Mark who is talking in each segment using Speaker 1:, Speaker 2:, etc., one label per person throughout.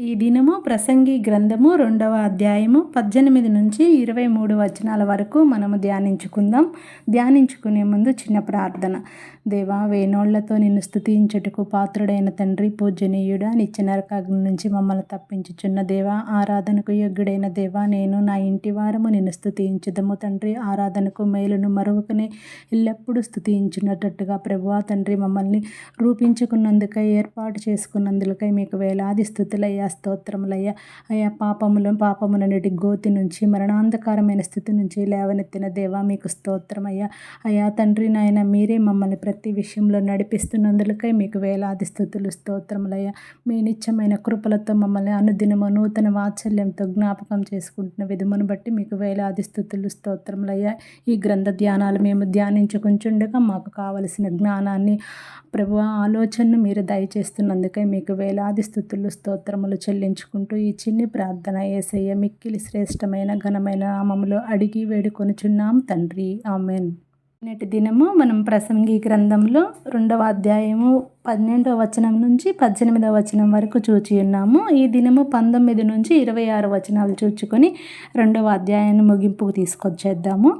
Speaker 1: ఈ దినము ప్రసంగి గ్రంథము రెండవ అధ్యాయము పద్దెనిమిది నుంచి ఇరవై మూడు వచనాల వరకు మనము ధ్యానించుకుందాం. ధ్యానించుకునే ముందు చిన్న ప్రార్థన. దేవా వేణోళ్ళతో నిన్ను స్థుతించుటకు పాత్రుడైన తండ్రి పూజనీయుడ నిత్య నుంచి మమ్మల్ని తప్పించుచున్న దేవా ఆరాధనకు యోగ్యుడైన దేవా నేను నా ఇంటి వారము నిన్ను స్థుతించుదము తండ్రి. ఆరాధనకు మేలును మరొకనే ఎల్లప్పుడూ స్థుతించినట్టుగా ప్రభువా తండ్రి మమ్మల్ని రూపించుకున్నందుకై ఏర్పాటు చేసుకున్నందుకై మీకు వేలాది స్థుతులయ్యా. స్తోత్రములయ్యా. అయ్యా పాపముల పాపములన్నిటి గోతి నుంచి మరణాంధకారమైన స్థితి నుంచి లేవనెత్తిన దేవా మీకు స్తోత్రమయ్యా. అయ్యా తండ్రి నాయన మీరే మమ్మల్ని ప్రతి విషయంలో నడిపిస్తున్నందులకై మీకు వేలాది స్థుతులు స్తోత్రములయ్యా. మీ నిత్యమైన కృపలతో మమ్మల్ని అనుదినము నూతన వాత్సల్యంతో జ్ఞాపకం చేసుకుంటున్న విధమును బట్టి మీకు వేలాది స్థుతులు స్తోత్రములయ్యా. ఈ గ్రంథ ధ్యానాలు మేము ధ్యానించుకుంటుండగా మాకు కావలసిన జ్ఞానాన్ని ప్రభు ఆలోచనను మీరు దయచేస్తున్నందుకై మీకు వేలాది స్థుతులు స్తోత్రములు చెల్లించుకుంటూ ఈ చిన్ని ప్రార్థన ఏసయ్య మిక్కిలి శ్రేష్టమైన ఘనమైన నామములో అడిగి వేడుకొనుచున్నాం తండ్రి. ఆమెన్. నేటి దినము మనం ప్రసంగి గ్రంథంలో రెండవ అధ్యాయము పన్నెండవ వచనం నుంచి పద్దెనిమిదవ వచనం వరకు చూచి ఉన్నాము. ఈ దినము పంతొమ్మిది నుంచి ఇరవై ఆరు వచనాలు చూచుకొని రెండవ అధ్యాయాన్ని ముగింపుకు తీసుకొచ్చేద్దాము.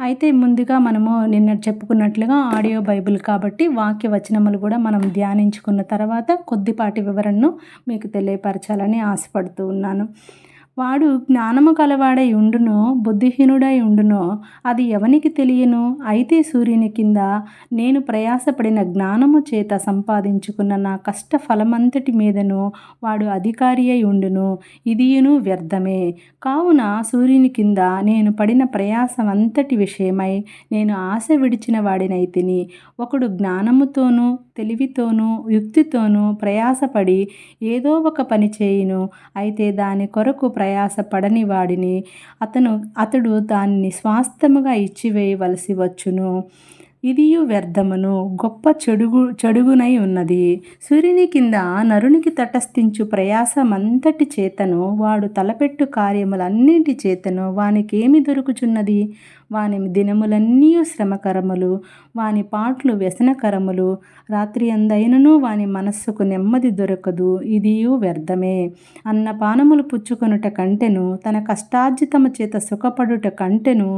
Speaker 1: అయితే ముందుగా మనము నిన్న చెప్పుకున్నట్లుగా ఆడియో బైబిల్ కాబట్టి వాక్య వచనములు కూడా మనం ధ్యానించుకున్న తర్వాత కొద్దిపాటి వివరణను మీకు తెలియపరచాలని ఆశపడుతూ ఉన్నాను. వాడు జ్ఞానము కలవాడై ఉండునో బుద్ధిహీనుడై ఉండునో అది ఎవనికి తెలియను? అయితే సూర్యుని కింద నేను ప్రయాసపడిన జ్ఞానము చేత సంపాదించుకున్న నా కష్ట ఫలమంతటి మీదను వాడు అధికారి అయి ఉండును. ఇదియును వ్యర్థమే. కావున సూర్యుని కింద నేను పడిన ప్రయాసం అంతటి విషయమై నేను ఆశ విడిచిన వాడినైతిని ఒకడు జ్ఞానముతోనూ తెలివితోనూ యుక్తితోనూ ప్రయాసపడి ఏదో ఒక పని చేయును. అయితే దాని కొరకు ప్రయాసపడని వాడిని అతను అతడు దానిని స్వాస్థముగా ఇచ్చివేయవలసి వచ్చును. ఇదియు వ్యర్థమును గొప్ప చెడుగు చెడుగునై ఉన్నది. సూర్యుని కింద నరునికి తటస్థించు ప్రయాసమంతటి చేతను వాడు తలపెట్టు కార్యములన్నింటి చేతను వానికేమి దొరుకుచున్నది? వాని దినములన్నీ శ్రమకరములు వాని పాటలు వ్యసనకరములు రాత్రి అందైనను వాని మనస్సుకు నెమ్మది దొరకదు ఇదియు వ్యర్థమే. అన్నపానములు పుచ్చుకొనుట కంటెను తన కష్టార్జితము చేత సుఖపడుట కంటెను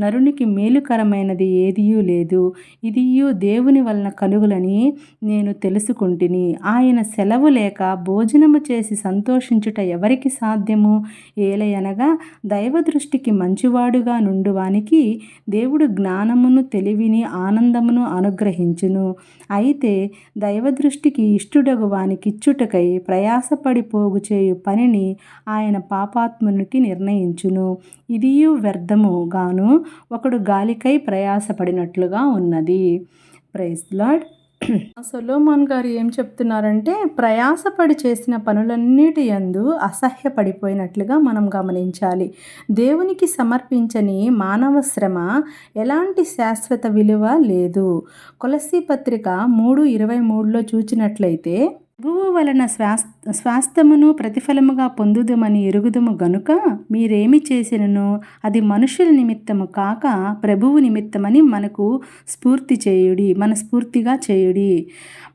Speaker 1: నరునికి మేలుకరమైనది ఏదియూ లేదు. ఇదియు దేవుని వలన కలుగులని నేను తెలుసుకుంటుని. ఆయన సెలవు లేక భోజనము చేసి సంతోషించుట ఎవరికి సాధ్యము? ఏలయనగా దైవ దృష్టికి మంచివాడుగా నుండువానికి దేవుడు జ్ఞానమును తెలివిని ఆనందమును అనుగ్రహించును. అయితే దైవదృష్టికి ఇష్టుడగు వానికిచ్చుటకై ప్రయాసపడి పోగు చేయు పనిని ఆయన పాపాత్మునికి నిర్ణయించును. ఇదియు వ్యర్థము గాను ఒకడు గాలికై ప్రయాసపడినట్లుగా ఉన్నది. ప్రైజ్ లాడ్ సొలోమాన్ గారు ఏం చెప్తున్నారంటే ప్రయాసపడి చేసిన పనులన్నిటి యందు అసహ్యపడిపోయినట్లుగా మనం గమనించాలి. దేవునికి సమర్పించని మానవ శ్రమ ఎలాంటి శాశ్వత విలువ లేదు. కొలసీ పత్రిక మూడు ఇరవై మూడులో చూచినట్లయితే ప్రభువు వలన శ్వాస్ స్వాస్థమును ప్రతిఫలముగా పొందుదమని ఎరుగుదము గనుక మీరేమి చేసినను అది మనుషుల నిమిత్తము కాక ప్రభువు నిమిత్తమని మనకు స్ఫూర్తి చేయుడి మన స్ఫూర్తిగా చేయుడి.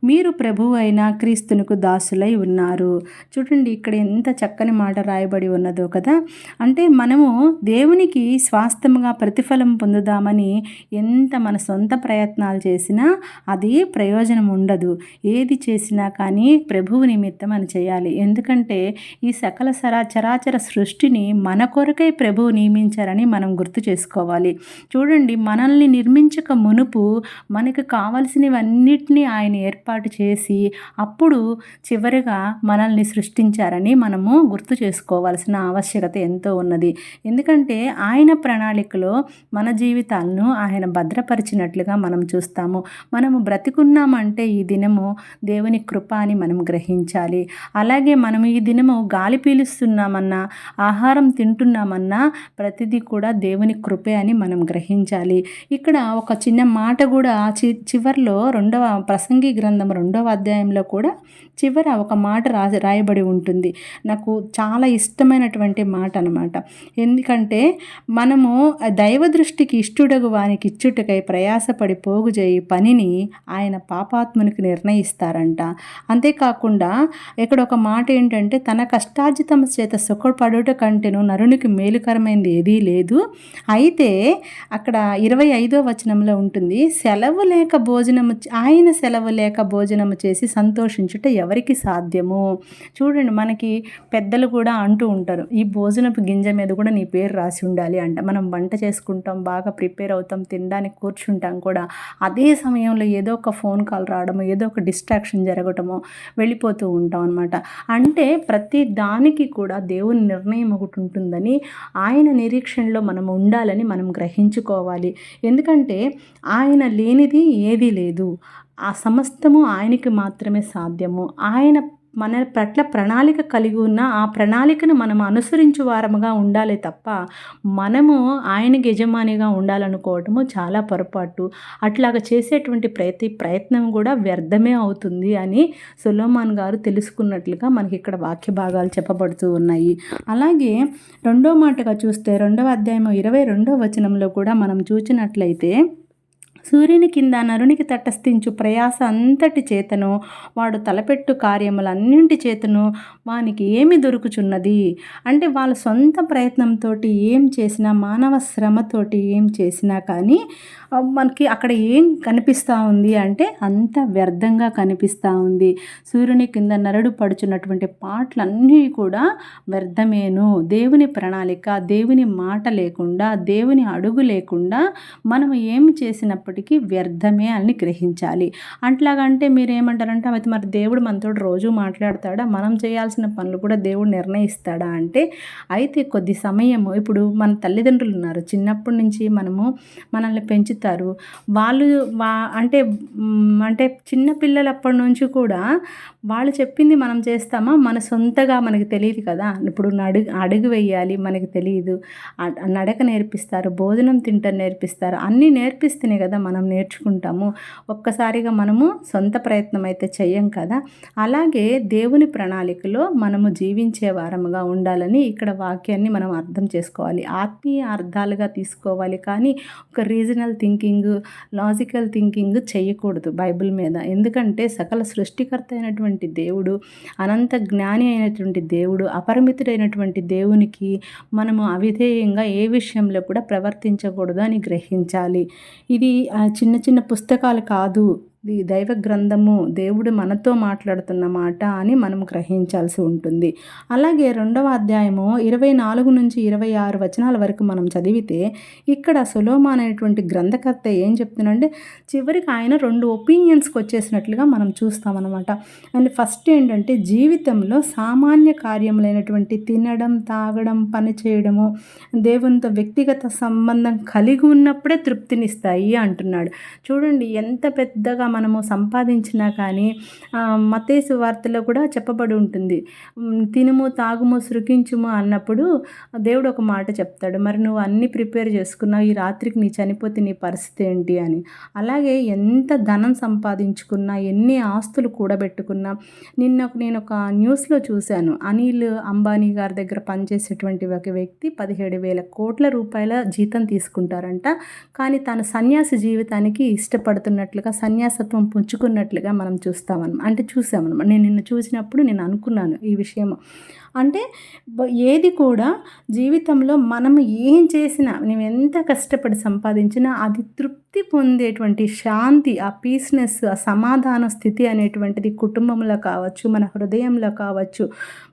Speaker 1: మీరు ప్రభువు అయిన క్రీస్తునకు దాసులై ఉన్నారు. చూడండి ఇక్కడ ఎంత చక్కని మాట రాయబడి ఉన్నదో కదా. అంటే మనము దేవునికి స్వాస్థముగా ప్రతిఫలం పొందుదామని ఎంత మన సొంత ప్రయత్నాలు చేసినా అది ప్రయోజనం ఉండదు ఏది చేసినా కానీ ప్రభువు నిమిత్తం అని చేయాలి. ఎందుకంటే ఈ సకల సరా చరాచర సృష్టిని మన కొరకై ప్రభువు నియమించారని మనం గుర్తు చేసుకోవాలి. చూడండి మనల్ని నిర్మించక మునుపు మనకు కావలసినవన్నిటినీ ఆయన ఏర్పాటు చేసి అప్పుడు చివరిగా మనల్ని సృష్టించారని మనము గుర్తు చేసుకోవాల్సిన ఆవశ్యకత ఎంతో ఉన్నది. ఎందుకంటే ఆయన ప్రణాళికలో మన జీవితాలను ఆయన భద్రపరిచినట్లుగా మనం చూస్తాము. మనము బ్రతికున్నామంటే ఈ దినము దేవుని కృప అని మనం గ్రహించాలి. అలాగే మనం ఈ దినము గాలి పీలుస్తున్నామన్నా ఆహారం తింటున్నామన్నా ప్రతిదీ కూడా దేవుని కృపే అని మనం గ్రహించాలి. ఇక్కడ ఒక చిన్న మాట కూడా చి చివరిలో రెండవ ప్రసంగి గ్రంథం రెండవ అధ్యాయంలో కూడా చివర ఒక మాట రా రాయబడి ఉంటుంది. నాకు చాలా ఇష్టమైనటువంటి మాట అనమాట ఎందుకంటే మనము దైవ దృష్టికి ఇష్టుడగు వానికి ఇచ్చుటకై ప్రయాసపడి పోగు చేయి పనిని ఆయన పాపాత్మునికి నిర్ణయిస్తారంట. అంతే అంతేకాకుండా ఇక్కడ ఒక మాట ఏంటంటే తన కష్టార్జితం చేత సుఖపడుట కంటేను నరునికి మేలుకరమైనది ఏదీ లేదు. అయితే అక్కడ ఇరవై ఐదో వచనంలో ఉంటుంది సెలవు లేక భోజనము ఆయన సెలవు లేక భోజనము చేసి సంతోషించుట ఎవరికి సాధ్యము? చూడండి మనకి పెద్దలు కూడా అంటూ ఉంటారు ఈ భోజనపు గింజ మీద కూడా నీ పేరు రాసి ఉండాలి అంట. మనం వంట చేసుకుంటాం బాగా ప్రిపేర్ అవుతాం తినడానికి కూర్చుంటాం కూడా అదే సమయంలో ఏదో ఒక ఫోన్ కాల్ రావడము ఏదో ఒక డిస్ట్రాక్షన్ జరగటము వెళ్ళిపోతూ ఉంటాం అనమాట అంటే ప్రతి దానికి కూడా దేవుని నిర్ణయం ఒకటి ఉంటుందని ఆయన నిరీక్షణలో మనం ఉండాలని మనం గ్రహించుకోవాలి. ఎందుకంటే ఆయన లేనిది ఏదీ లేదు. ఆ సమస్తము ఆయనకి మాత్రమే సాధ్యము. ఆయన మన పట్ల ప్రణాళిక కలిగి ఉన్న ఆ ప్రణాళికను మనం అనుసరించు వారముగా ఉండాలి తప్ప మనము ఆయనకి యజమానిగా ఉండాలనుకోవటము చాలా పొరపాటు. అట్లాగా చేసేటువంటి ప్రతి ప్రయత్నం కూడా వ్యర్థమే అవుతుంది అని సులోమాన్ గారు తెలుసుకున్నట్లుగా మనకి ఇక్కడ వాక్య భాగాలు చెప్పబడుతూ ఉన్నాయి. అలాగే రెండో మాటగా చూస్తే రెండవ అధ్యాయం ఇరవై రెండో వచనంలో కూడా మనం చూసినట్లయితే సూర్యుని కింద నరునికి తటస్థించు ప్రయాస అంతటి చేతను వాడు తలపెట్టు కార్యములన్నింటి చేతను వానికి ఏమి దొరుకుచున్నది? అంటే వాళ్ళ సొంత ప్రయత్నంతో ఏం చేసినా మానవ శ్రమతోటి ఏం చేసినా కానీ మనకి అక్కడ ఏం కనిపిస్తూ ఉంది అంటే అంత వ్యర్థంగా కనిపిస్తూ ఉంది. సూర్యుని కింద నరుడు పడుచున్నటువంటి పాటలన్నీ కూడా వ్యర్థమేను. దేవుని ప్రణాళిక దేవుని మాట లేకుండా దేవుని అడుగు లేకుండా మనం ఏమి చేసినప్పటికీ వ్యర్థమే అని గ్రహించాలి. అట్లాగంటే మీరు ఏమంటారంటే అయితే మరి దేవుడు మనతో రోజు మాట్లాడతాడా? మనం చేయాల్సిన పనులు కూడా దేవుడు నిర్ణయిస్తాడా? అంటే అయితే కొద్ది సమయము ఇప్పుడు మన తల్లిదండ్రులు ఉన్నారు. చిన్నప్పటి నుంచి మనము మనల్ని పెంచుతారు. వాళ్ళు వా అంటే అంటే చిన్న పిల్లలప్పటి నుంచి కూడా వాళ్ళు చెప్పింది మనం చేస్తామా? మన సొంతగా మనకి తెలియదు కదా. ఇప్పుడు అడుగు అడుగు వేయాలి మనకి తెలియదు. నడక నేర్పిస్తారు భోజనం తింటారు నేర్పిస్తారు. అన్నీ నేర్పిస్తేనే కదా మనం నేర్చుకుంటాము. ఒక్కసారిగా మనము సొంత ప్రయత్నం అయితే చెయ్యం కదా. అలాగే దేవుని ప్రణాళికలో మనము జీవించే వారముగా ఉండాలని ఇక్కడ వాక్యాన్ని మనం అర్థం చేసుకోవాలి. ఆత్మీయ అర్థాలుగా తీసుకోవాలి కానీ ఒక రీజనల్ థింకింగ్ లాజికల్ థింకింగ్ చేయకూడదు బైబిల్ మీద. ఎందుకంటే సకల సృష్టికర్త అయినటువంటి దేవుడు అనంత జ్ఞాని అయినటువంటి దేవుడు అపరిమితుడైనటువంటి దేవునికి మనము అవిధేయంగా ఏ విషయంలో కూడా ప్రవర్తించకూడదు అని గ్రహించాలి. ఇది చిన్న చిన్న పుస్తకాలు కాదు. ఇది దైవ గ్రంథము దేవుడు మనతో మాట్లాడుతున్న మాట అని మనం గ్రహించాల్సి ఉంటుంది. అలాగే రెండవ అధ్యాయము ఇరవై నాలుగు నుంచి ఇరవై ఆరు వచనాల వరకు మనం చదివితే ఇక్కడ సులోమాన్ అనేటువంటి గ్రంథకర్త ఏం చెప్తున్నాడంటే చివరికి ఆయన రెండు ఒపీనియన్స్కి వచ్చేసినట్లుగా మనం చూస్తామన్నమాట. అండ్ ఫస్ట్ ఏంటంటే జీవితంలో సామాన్య కార్యములైనటువంటి తినడం తాగడం పని చేయడము దేవునితో వ్యక్తిగత సంబంధం కలిగి ఉన్నప్పుడే తృప్తినిస్తాయి అంటున్నాడు. చూడండి ఎంత పెద్దగా మనము సంపాదించినా కానీ మతేసు వార్తలో కూడా చెప్పబడి ఉంటుంది. తినుము తాగుము సృకించుము అన్నప్పుడు దేవుడు ఒక మాట చెప్తాడు. మరి నువ్వు అన్నీ ప్రిపేర్ చేసుకున్నావు ఈ రాత్రికి నీ చనిపోతే నీ పరిస్థితి ఏంటి అని. అలాగే ఎంత ధనం సంపాదించుకున్నా ఎన్ని ఆస్తులు కూడబెట్టుకున్నా నిన్న నేను ఒక న్యూస్లో చూశాను. అనిల్ అంబానీ గారి దగ్గర పనిచేసేటువంటి ఒక వ్యక్తి పదిహేడు వేల కోట్ల రూపాయల జీతం తీసుకుంటారంట. కానీ తన సన్యాసి జీవితానికి ఇష్టపడుతున్నట్లుగా సన్యాస వారసత్వం పుంజుకున్నట్లుగా మనం చూస్తామన్నమాట అంటే చూసామన్నమాట నేను నిన్ను చూసినప్పుడు నేను అనుకున్నాను ఈ విషయం అంటే ఏది కూడా జీవితంలో మనం ఏం చేసినా మేము ఎంత కష్టపడి సంపాదించినా అది తృప్తి పొందేటువంటి శాంతి ఆ పీస్నెస్ ఆ సమాధాన స్థితి అనేటువంటిది కుటుంబంలో కావచ్చు మన హృదయంలో కావచ్చు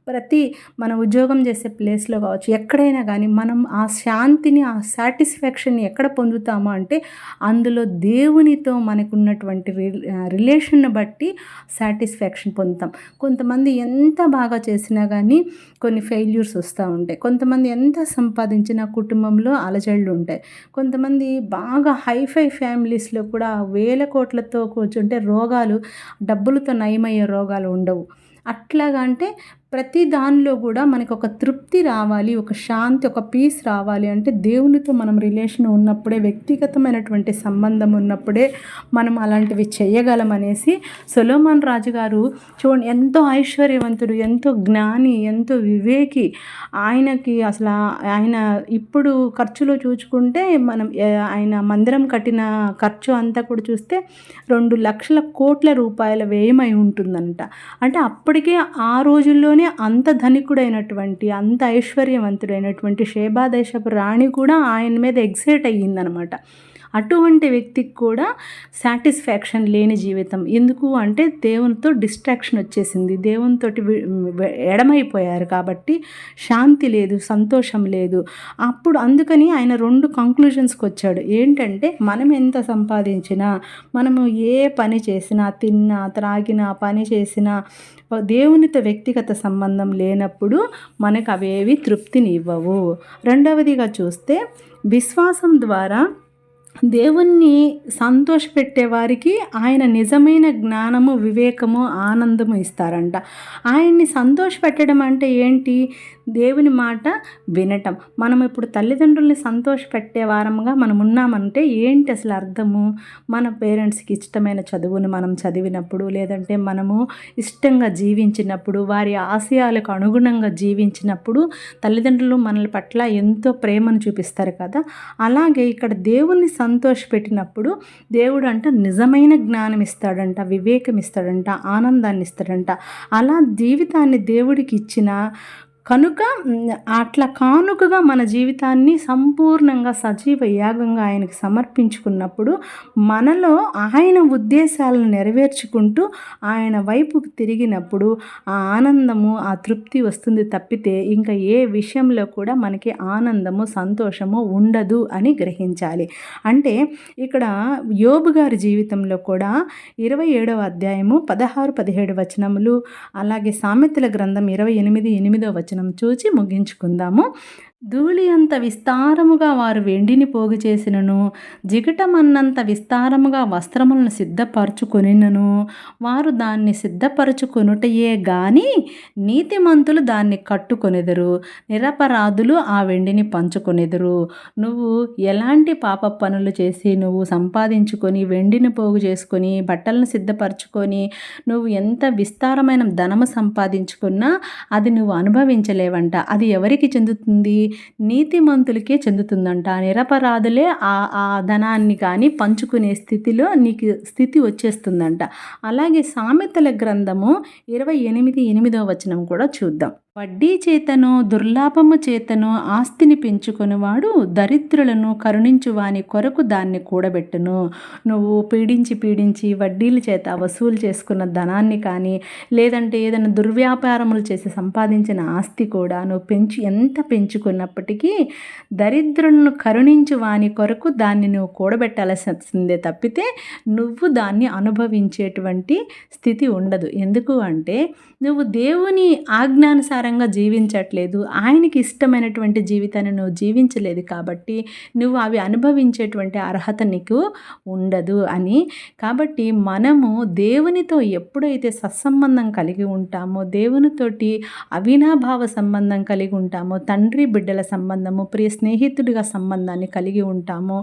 Speaker 1: ప్రతి మన ఉద్యోగం చేసే ప్లేస్లో కావచ్చు ఎక్కడైనా కానీ మనం ఆ శాంతిని ఆ సాటిస్ఫాక్షన్ని ఎక్కడ పొందుతామో అంటే అందులో దేవునితో మనకున్నటువంటి రిలేషన్ బట్టి సాటిస్ఫాక్షన్ పొందుతాం. కొంతమంది ఎంత బాగా చేసినా కానీ కొన్ని ఫెయిల్యూర్స్ వస్తూ ఉంటాయి. కొంతమంది ఎంత సంపాదించినా కుటుంబంలో అలజడులు ఉంటాయి. కొంతమంది బాగా హైఫై ఫ్యామిలీస్లో కూడా వేల కోట్లతో కూర్చుంటే రోగాలు డబ్బులతో నయమయ్యే రోగాలు ఉండవు. అట్లాగా అంటే ప్రతి దానిలో కూడా మనకు ఒక తృప్తి రావాలి ఒక శాంతి ఒక పీస్ రావాలి. అంటే దేవునితో మనం రిలేషన్ ఉన్నప్పుడే వ్యక్తిగతమైనటువంటి సంబంధం ఉన్నప్పుడే మనం అలాంటివి చేయగలం అనేసి సొలోమాన్ రాజు గారు చూడండి ఎంతో ఐశ్వర్యవంతుడు ఎంతో జ్ఞాని ఎంతో వివేకి. ఆయనకి అసలు ఆయన ఇప్పుడు ఖర్చులో చూసుకుంటే మనం ఆయన మందిరం కట్టిన ఖర్చు అంతా కూడా చూస్తే రెండు లక్షల కోట్ల రూపాయల వ్యయమై ఉంటుందంట. అంటే అప్పటికే ఆ రోజుల్లోనే అంత ధనికుడైనటువంటి అంత ఐశ్వర్యవంతుడైనటువంటి షేబాదేశపు రాణి కూడా ఆయన మీద ఎగ్జైట్ అయ్యిందనమాట. అటువంటి వ్యక్తికి కూడా సాటిస్ఫాక్షన్ లేని జీవితం. ఎందుకు అంటే దేవునితో డిస్ట్రాక్షన్ వచ్చేసింది. దేవునితో ఎడమైపోయారు కాబట్టి శాంతి లేదు సంతోషం లేదు. అప్పుడు అందుకని ఆయన రెండు కంక్లూజన్స్కి వచ్చాడు. ఏంటంటే మనం ఎంత సంపాదించినా మనము ఏ పని చేసినా తిన్నా త్రాగినా పని చేసినా దేవునితో వ్యక్తిగత సంబంధం లేనప్పుడు మనకు అవేవి తృప్తిని ఇవ్వవు. రెండవదిగా చూస్తే విశ్వాసం ద్వారా దేవుణ్ణి సంతోషపెట్టే వారికి ఆయన నిజమైన జ్ఞానము వివేకము ఆనందము ఇస్తారంట. ఆయన్ని సంతోషపెట్టడం అంటే ఏంటి? దేవుని మాట వినటం. మనం ఇప్పుడు తల్లిదండ్రుల్ని సంతోషపెట్టే వారముగా మనం ఉన్నామంటే ఏంటి అసలు అర్థము? మన పేరెంట్స్కి ఇష్టమైన చదువుని మనం చదివినప్పుడు లేదంటే మనము ఇష్టంగా జీవించినప్పుడు వారి ఆశయాలకు అనుగుణంగా జీవించినప్పుడు తల్లిదండ్రులు మనల పట్ల ఎంతో ప్రేమను చూపిస్తారు కదా? అలాగే ఇక్కడ దేవుణ్ణి సంతోషపెట్టినప్పుడు దేవుడు అంట నిజమైన జ్ఞానం ఇస్తాడంట వివేకం ఇస్తాడంట ఆనందాన్ని ఇస్తాడంట అలా జీవితాన్ని దేవుడికి ఇచ్చిన కనుక అట్లా కానుకగా మన జీవితాన్ని సంపూర్ణంగా సజీవ యాగంగా ఆయనకు సమర్పించుకున్నప్పుడు మనలో ఆయన ఉద్దేశాలను నెరవేర్చుకుంటూ ఆయన వైపుకు తిరిగినప్పుడు ఆ ఆనందము ఆ తృప్తి వస్తుంది తప్పితే ఇంకా ఏ విషయంలో కూడా మనకి ఆనందము సంతోషము ఉండదు అని గ్రహించాలి. అంటే ఇక్కడ యోబు గారి జీవితంలో కూడా ఇరవై ఏడవ అధ్యాయము పదహారు పదిహేడు వచనములు అలాగే సామెతల గ్రంథం ఇరవై ఎనిమిది ఎనిమిదో వచనం వచనం చూచి ముగించుకుందాము. ధూళి అంత విస్తారముగా వారు వెండిని పోగు చేసినను జిగటమన్నంత విస్తారముగా వస్త్రములను సిద్ధపరచుకొనినను. వారు దాన్ని సిద్ధపరచుకొనుటయే గాని నీతిమంతులు దాన్ని కట్టుకొనెదరు నిరపరాధులు ఆ వెండిని పంచుకొనెదరు. నువ్వు ఎలాంటి పాప పనులు చేసి నువ్వు సంపాదించుకొని వెండిని పోగు చేసుకొని బట్టలను సిద్ధపరచుకొని నువ్వు ఎంత విస్తారమైన ధనము సంపాదించుకున్నా అది నువ్వు అనుభవించలేవంట. అది ఎవరికి చెందుతుంది? నీతిమంతులకే చెందుతుందంట. నిరపరాధులే ఆ ఆ ధనాన్ని కానీ పంచుకునే స్థితిలో నీకు స్థితి వచ్చేస్తుందంట. అలాగే సామెతల గ్రంథము ఇరవై ఎనిమిది ఎనిమిదో వచనం కూడా చూద్దాం. వడ్డీ చేతను దుర్లాభము చేతను ఆస్తిని పెంచుకొనివాడు దరిద్రులను కరుణించు వాని కొరకు దాన్ని కూడబెట్టును. నువ్వు పీడించి పీడించి వడ్డీల చేత వసూలు చేసుకున్న ధనాన్ని కానీ లేదంటే ఏదైనా దుర్వ్యాపారములు చేసి సంపాదించిన ఆస్తి కూడా నువ్వు పెంచి ఎంత పెంచుకున్నప్పటికీ దరిద్రులను కరుణించు వాని కొరకు దాన్ని నువ్వు కూడబెట్టాల్సిందే తప్పితే నువ్వు దాన్ని అనుభవించేటువంటి స్థితి ఉండదు. ఎందుకు అంటే నువ్వు దేవుని ప్రకారంగా జీవించట్లేదు. ఆయనకి ఇష్టమైనటువంటి జీవితాన్ని నువ్వు జీవించలేదు కాబట్టి నువ్వు అవి అనుభవించేటువంటి అర్హత నీకు ఉండదు అని. కాబట్టి మనము దేవునితో ఎప్పుడైతే సత్సంబంధం కలిగి ఉంటామో దేవునితోటి అవినాభావ సంబంధం కలిగి ఉంటామో తండ్రి బిడ్డల సంబంధము ప్రియ స్నేహితుడిగా సంబంధాన్ని కలిగి ఉంటామో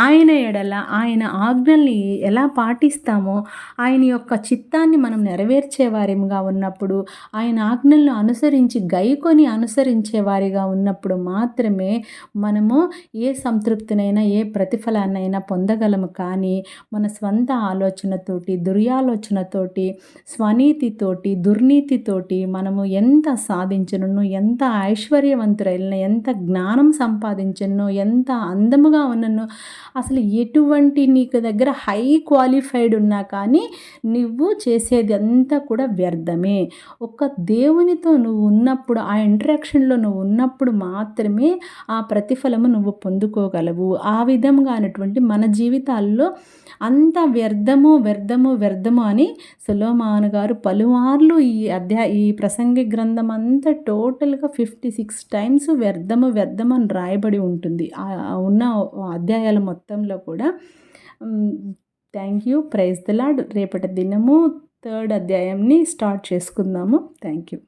Speaker 1: ఆయన ఎడల ఆయన ఆజ్ఞల్ని ఎలా పాటిస్తామో ఆయన యొక్క చిత్తాన్ని మనం నెరవేర్చేవారిగా ఉన్నప్పుడు ఉన్నప్పుడు ఆయన ఆజ్ఞలను అనుసరించి గైకొని అనుసరించే వారిగా ఉన్నప్పుడు మాత్రమే మనము ఏ సంతృప్తినైనా ఏ ప్రతిఫలాన్నైనా పొందగలము. కానీ మన స్వంత ఆలోచనతోటి దుర్యాలోచనతోటి స్వనీతితోటి దుర్నీతితోటి మనము ఎంత సాధించను ఎంత ఐశ్వర్యవంతురైన ఎంత జ్ఞానం సంపాదించను ఎంత అందముగా ఉన్నను అసలు ఎటువంటి నీకు దగ్గర హై క్వాలిఫైడ్ ఉన్నా కానీ నువ్వు చేసేది అంతా కూడా వ్యర్థమే. ఒక దేవునితో నువ్వు ఉన్నప్పుడు ఆ ఇంటరాక్షన్లో నువ్వు ఉన్నప్పుడు మాత్రమే ఆ ప్రతిఫలము నువ్వు పొందుకోగలవు. ఆ విధంగా అనేటువంటి మన జీవితాల్లో అంత వ్యర్థము వ్యర్థము వ్యర్థము అని సులోమాను గారు పలుమార్లు ఈ అధ్యాయ ఈ ప్రసంగి గ్రంథం అంతా టోటల్గా ఫిఫ్టీ సిక్స్ టైమ్స్ వ్యర్థము వ్యర్థము అని రాయబడి ఉంటుంది. ఉన్న అధ్యాయాల మొత్తంలో కూడా. Thank you. Praise the Lord రేపటి దినము థర్డ్ అధ్యాయంని స్టార్ట్ చేసుకుందాము. Thank you.